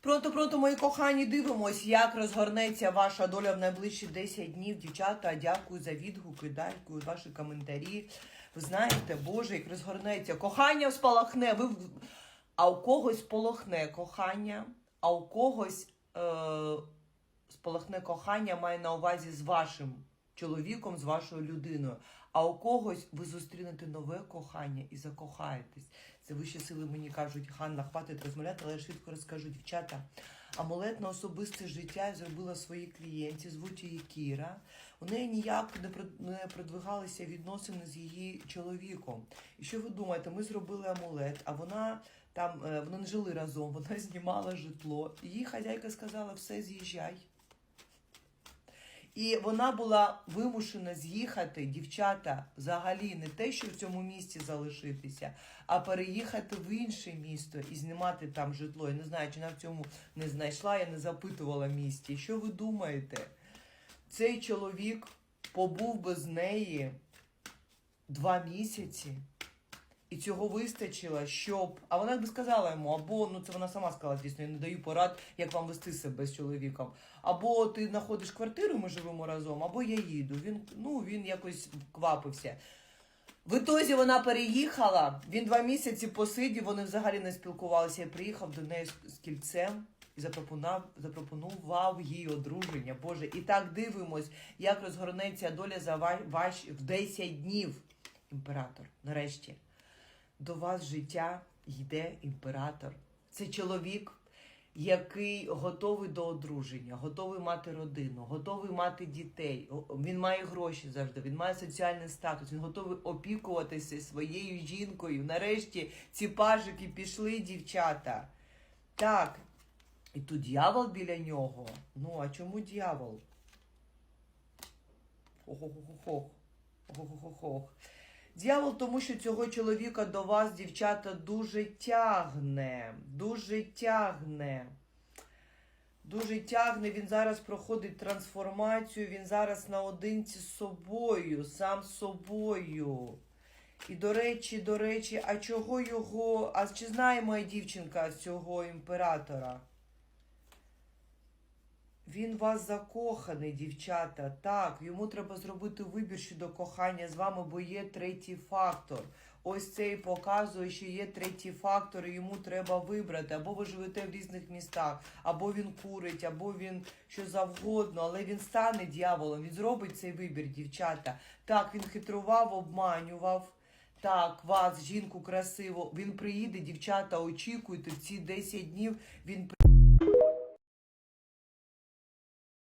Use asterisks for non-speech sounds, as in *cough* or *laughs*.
Пронто, пронто, мої кохані, дивимось, як розгорнеться ваша доля в найближчі 10 днів. Дівчата, дякую за відгуки, дякую ваші коментарі. Ви знаєте, Боже, як розгорнеться. Кохання спалахне. Ви... А у когось полохне кохання, а у когось е... спалахне кохання має на увазі з вашим чоловіком, з вашою людиною. А у когось ви зустрінете нове кохання і закохаєтесь. Це вищі сили мені кажуть, Ганна, хватить розмовляти, але я швидко розкажу, дівчата. Амулет на особисте життя я зробила своїй клієнті, звуть її Кіра. У неї ніяк не продвигалися відносини з її чоловіком. І що ви думаєте, ми зробили амулет, а вона там е, вони не жили разом, *laughs* вона знімала житло. Її хазяйка сказала: все, з'їжджай. І вона була вимушена з'їхати, дівчата, взагалі не те, що в цьому місті залишитися, а переїхати в інше місто і знімати там житло. Я не знаю, чи вона в цьому не знайшла, я не запитувала місті. Що ви думаєте? Цей чоловік побув без неї два місяці. І цього вистачило, щоб. А вона би сказала йому, або ну це вона сама сказала, звісно, я не даю порад, як вам вести себе з чоловіком. Або ти знаходиш квартиру, ми живемо разом, або я їду. Він ну він якось квапився. В ітозі вона переїхала. Він два місяці посидів, вони взагалі не спілкувалися. Я приїхав до неї з, кільцем і запропонував, запропонував їй одруження. Боже, і так дивимось, як розгорнеться доля за ва- ваш в 10 днів. Імператор, нарешті до вас життя йде імператор. Це чоловік, який готовий до одруження, готовий мати родину, готовий мати дітей. Він має гроші завжди, він має соціальний статус, він готовий опікуватися своєю жінкою. Нарешті ці пажики пішли, дівчата. Так. І тут дьявол біля нього. Ну, а чому дьявол? Ох-ох-ох-ох. Ох-ох-ох-ох. Дьявол, тому що цього чоловіка до вас, дівчата, дуже тягне. Дуже тягне. Дуже тягне. Він зараз проходить трансформацію. Він зараз наодинці з собою, сам собою. І до речі, до речі, а чого його. А чи знає моя дівчинка цього імператора? Він вас закоханий, дівчата. Так, йому треба зробити вибір щодо кохання з вами, бо є третій фактор. Ось цей показує, що є третій фактор, і йому треба вибрати. Або ви живете в різних містах, або він курить, або він що завгодно, але він стане дьяволом, він зробить цей вибір, дівчата. Так, він хитрував, обманював. Так, вас, жінку красиво. Він приїде, дівчата, очікуйте, в ці 10 днів він